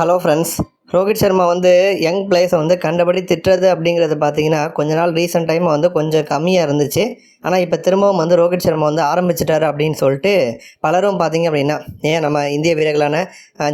Hello friends Rohit Sharma வந்து young பிளேயர்ஸை வந்து கண்டபடி திட்டுறது அப்படிங்கிறது பார்த்தீங்கன்னா கொஞ்ச நாள் ரீசெண்ட் டைம் வந்து கொஞ்சம் கம்மியாக இருந்துச்சு. ஆனால் இப்போ திரும்பவும் வந்து ரோஹித் சர்மா வந்து ஆரம்பிச்சிட்டாரு அப்படின்னு சொல்லிட்டு பலரும் பார்த்தீங்க அப்படின்னா ஏன் நம்ம இந்திய வீரர்களான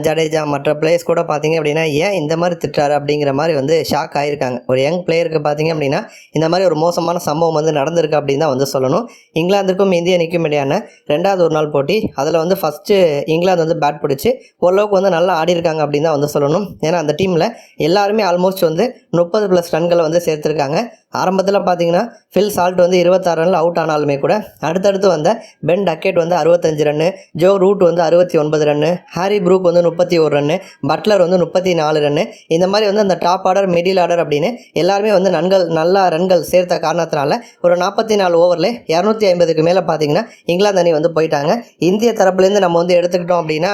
ஜடேஜா மற்ற பிளேயர்ஸ் கூட பார்த்தீங்க அப்படின்னா ஏன் இந்த மாதிரி திட்டுறாரு அப்படிங்கிற மாதிரி வந்து ஷாக் ஆகியிருக்காங்க ஒரு யங் பிளேயருக்கு பார்த்தீங்க அப்படின்னா இந்த மாதிரி ஒரு மோசமான சம்பவம் வந்து நடந்திருக்கு அப்படின்னு தான் வந்து சொல்லணும். இங்கிலாந்துக்கும் இந்திய அணிக்கும் இடையான ரெண்டாவது ஒரு நாள் போட்டி அதில் வந்து ஃபஸ்ட்டு இங்கிலாந்து வந்து பேட் பிடிச்சி ஓரளவுக்கு வந்து நல்லா ஆடி இருக்காங்க அப்படின்னு தான் வந்து சொல்லணும். ஏன்னா அந்த டீமில் எல்லாருமே ஆல்மோஸ்ட் வந்து முப்பது ப்ளஸ் ரன்களை வந்து சேர்த்துருக்காங்க. ஆரம்பத்தில் பார்த்தீங்கன்னா ஃபில் சால்ட் வந்து இருபத்தாறு ரனில் அவுட் ஆனாலுமே கூட அடுத்தடுத்து வந்த பென் டக்கெட் வந்து அறுபத்தஞ்சு ரன்னு ஜோ ரூட் வந்து அறுபத்தி ஒன்பது ரன்னு ஹாரி ப்ரூக் வந்து முப்பத்தி ஒரு ரன்னு பட்லர் வந்து முப்பத்தி நாலு ரன்னு இந்த மாதிரி வந்து அந்த டாப் ஆர்டர் மிடில் ஆர்டர் அப்படின்னு எல்லாருமே வந்து நன்கள் நல்லா ரன்கள் சேர்த்த காரணத்தினால ஒரு நாற்பத்தி நாலு ஓவரில் இரநூத்தி ஐம்பதுக்கு மேலே பார்த்தீங்கன்னா இங்கிலாந்து அணி வந்து போயிட்டாங்க. இந்திய தரப்புலேருந்து நம்ம வந்து எடுத்துக்கிட்டோம் அப்படின்னா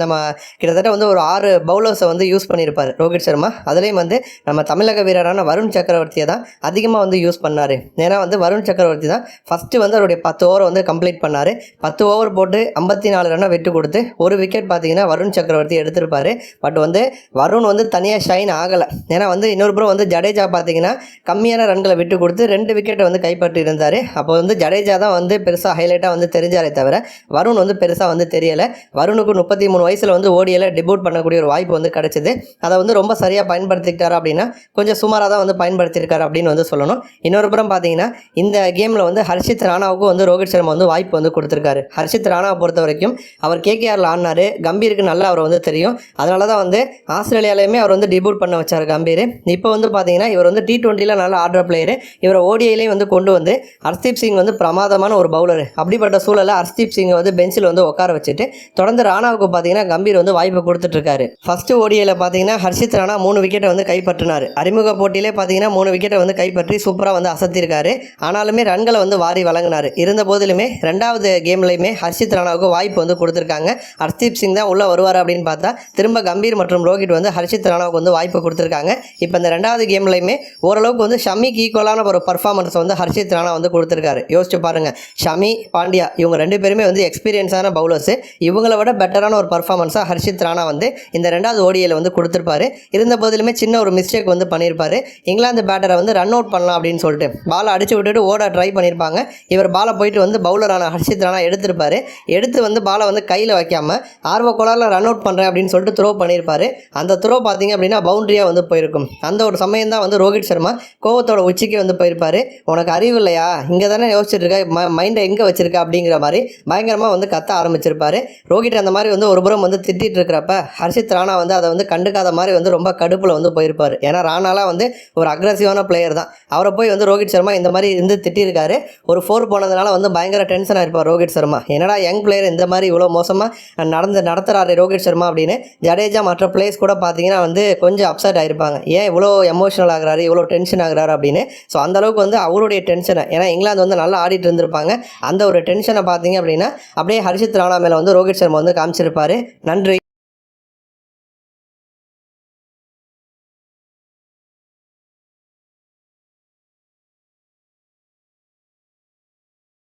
நம்ம கிட்டத்தட்ட வந்து ஒரு ஆறு பவுலர்ஸை வந்து யூஸ் பண்ணியிருப்பார் ரோஹித் சர்மா. அதுலேயும் வந்து நம்ம தமிழக வீரரான வருண் சக்கரவர்த்தியை தான் அதிகமாக வந்து யூஸ் பண்ணார். ஏன்னா வந்து வருண் சக்கரவர்த்தி தான் ஃபஸ்ட்டு வந்து அவருடைய பத்து ஓவர் வந்து கம்ப்ளீட் பண்ணார். பத்து ஓவர் போட்டு ஐம்பத்தி நாலு ரன்னை விட்டு கொடுத்து ஒரு விக்கெட் பார்த்தீங்கன்னா வருண் சக்கரவர்த்தி எடுத்திருப்பார். பட் வந்து வருண் வந்து தனியாக ஷைன் ஆகலை. ஏன்னா வந்து இன்னொரு புறம் வந்து ஜடேஜா பார்த்தீங்கன்னா கம்மியான ரன்களை விட்டு கொடுத்து ரெண்டு விக்கெட்டை வந்து கைப்பற்றி இருந்தார். அப்போ வந்து ஜடேஜா தான் வந்து பெருசாக ஹைலைட்டாக வந்து தெரிஞ்சாரே தவிர வருண் வந்து பெருசாக வந்து தெரியலை. வருணுக்கு முப்பத்தி மூணு வயசில் வந்து ஓடியில் டிபூட் பண்ணக்கூடிய ஒரு வாய்ப்பு வந்து கிடச்சிது. அதை வந்து ரொம்ப சரியாக பயன்படுத்திக்கிட்டார் அப்படின்னா கொஞ்சம் சுமாராக தான் வந்து பயன்படுத்தியிருக்காரு அப்படின்னு வந்து சொல்லணும். இன்னொரு புறம் பார்த்தீங்கன்னா இந்த கேமில் வந்து ஹர்ஷித் ராணாவுக்கும் வந்து ரோஹித் சர்மா வந்து வாய்ப்பு வந்து கொடுத்துருக்காரு. ஹர்ஷித் ராணாவை பொறுத்த வரைக்கும் அவர் கேகேஆரில் ஆடினார். கம்பீருக்கு நல்லா அவர் வந்து தெரியும். அதனால தான் வந்து ஆஸ்திரேலியாலையுமே அவர் வந்து டிபூட் பண்ண வச்சார் கம்பீர். இப்போ வந்து பார்த்தீங்கன்னா இவர் வந்து டி டுவெண்ட்டியில் நல்லா ஆடுற பிளேயர் இவரை ஓடிஐலையும் வந்து கொண்டு வந்து ஹர்ஷ்தீப் சிங் வந்து பிரமாதமான ஒரு பவுலர் அப்படிப்பட்ட சூழலில் ஹர்ஷ்தீப் சிங்கை வந்து பெஞ்சில் வந்து உட்கார வச்சுட்டு தொடர்ந்து ராணாவுக்கு பார்த்தீங்கன்னா கம்பீர் வந்து வாய்ப்பு கொடுத்துட்ருக்காரு. ஃபஸ்ட்டு ஓடிஐயில் பார்த்தீங்கன்னா ஹர்ஷித் ராணா மூணு விக்கெட்டை வந்து கைப்பற்றினார். அறிமுக போட்டியிலே பார்த்தீங்கன்னா மூணு விக்கெட்டை வந்து கைப்பற்றி சூப்பராக வந்து அசத்திருக்காரு. ஆனாலுமே ரன்களை வந்து வாரி வழங்கினார். இருந்த போதிலுமே ரெண்டாவது கேம்லையுமே ஹர்ஷித் ராணாவுக்கு வாய்ப்பு வந்து கொடுத்துருக்காங்க. ஹர்ஷீப் சிங் தான் உள்ளே வருவார் அப்படின்னு பார்த்தா திரும்ப கம்பீர் மற்றும் ரோஹித் வந்து ஹர்ஷித் ராணாவுக்கு வந்து வாய்ப்பு கொடுத்துருக்காங்க. இப்போ இந்த ரெண்டாவது கேம்லையுமே ஓரளவுக்கு வந்து ஷமிக்கு ஈக்குவலான ஒரு பர்ஃபார்மன்ஸ் வந்து ஹர்ஷித் ராணா வந்து கொடுத்துருக்காரு. யோசிச்சு பாருங்கள் ஷமி பாண்டியா இவங்க ரெண்டு பேருமே வந்து எக்ஸ்பீரியன்ஸான பவுலர்ஸ் இவங்கள விட பெட்டரான ஒரு பர்ஃபார்மன்ஸாக ஹர்ஷித் ராணா வந்து இந்த ரெண்டாவது ஓடியில் வந்து கொடுத்துருப்பாரு. இருந்த போதிலுமே சின்ன ஒரு மிஸ்டேக் வந்து பண்ணியிருப்பாரு. இங்கிலாந்து பேட்டரை வந்து ரன் அவுட் பண்ணலாம் அப்படின்னு சொல்லிட்டு பால் அடிச்சு விட்டுட்டு ஓட ட்ரை பண்ணியிருப்பாங்க இவர் பாலை போயிட்டு வந்து பவுலரான ஹர்ஷித் ராணா எடுத்திருப்பார். எடுத்து வந்து பாலை வந்து கையில் வைக்காமல் ஆர்வ கோளாரில் ரன் அவுட் பண்ணுறேன் அப்படின்னு சொல்லிட்டு த்ரோ பண்ணியிருப்பார். அந்த த்ரோ பார்த்தீங்க அப்படின்னா பவுண்டரியாக வந்து போயிருக்கும். அந்த ஒரு சமயம் தான் வந்து ரோஹித் சர்மா கோவத்தோட உச்சிக்கு வந்து போயிருப்பார். உனக்கு அறிவு இல்லையா? இங்கே தானே யோசிச்சுட்டு இருக்க ம மைண்டை எங்கே வச்சிருக்க அப்படிங்கிற மாதிரி பயங்கரமாக வந்து கத்த ஆரம்பிச்சிருப்பார். ரோஹித் அந்த மாதிரி வந்து ஒரு புறம் வந்து திட்டிகிட்டு இருக்கிறப்ப ஹர்ஷித் ராணா வந்து அதை வந்து கண்டுக்காத மாதிரி வந்து ரொம்ப கடுப்பில் வந்து போயிருப்பார். ஏன்னா ராணாலாம் வந்து ஒரு அக்ரஸிவான பிளேயர் தான். அவரை போய் வந்து ரோஹித் சர்மா இந்த மாதிரி இருந்து திட்டியிருக்காரு. ஒரு ஃபோர் போனதுனால வந்து பயங்கர டென்ஷனாக இருப்பார் ரோஹித் சர்மா. என்னடா யங் பிளேயர் இந்த மாதிரி இவ்வளோ மோசமாக நடந்து நடத்துகிறாரு ரோஹித் சர்மா அப்படின்னு ஜடேஜா மற்ற பிளேயர்ஸ் கூட பார்த்தீங்கன்னா வந்து கொஞ்சம் அப்செட் ஆகிருப்பாங்க ஏன் இவ்வளோ எமோஷனல் ஆகிறாரு இவ்வளோ டென்ஷன் ஆகிறாரு அப்படின்னு. ஸோ அந்த அளவுக்கு வந்து அவருடைய டென்ஷனை ஏன்னா இங்கிலாந்து வந்து நல்லா ஆடிட்டு இருந்திருப்பாங்க. அந்த ஒரு டென்ஷனை பார்த்தீங்க அப்படின்னா அப்படியே ஹர்ஷித் ராணா மேலே வந்து ரோஹித் சர்மா வந்து காமிச்சிருப்பாரு. நன்றி.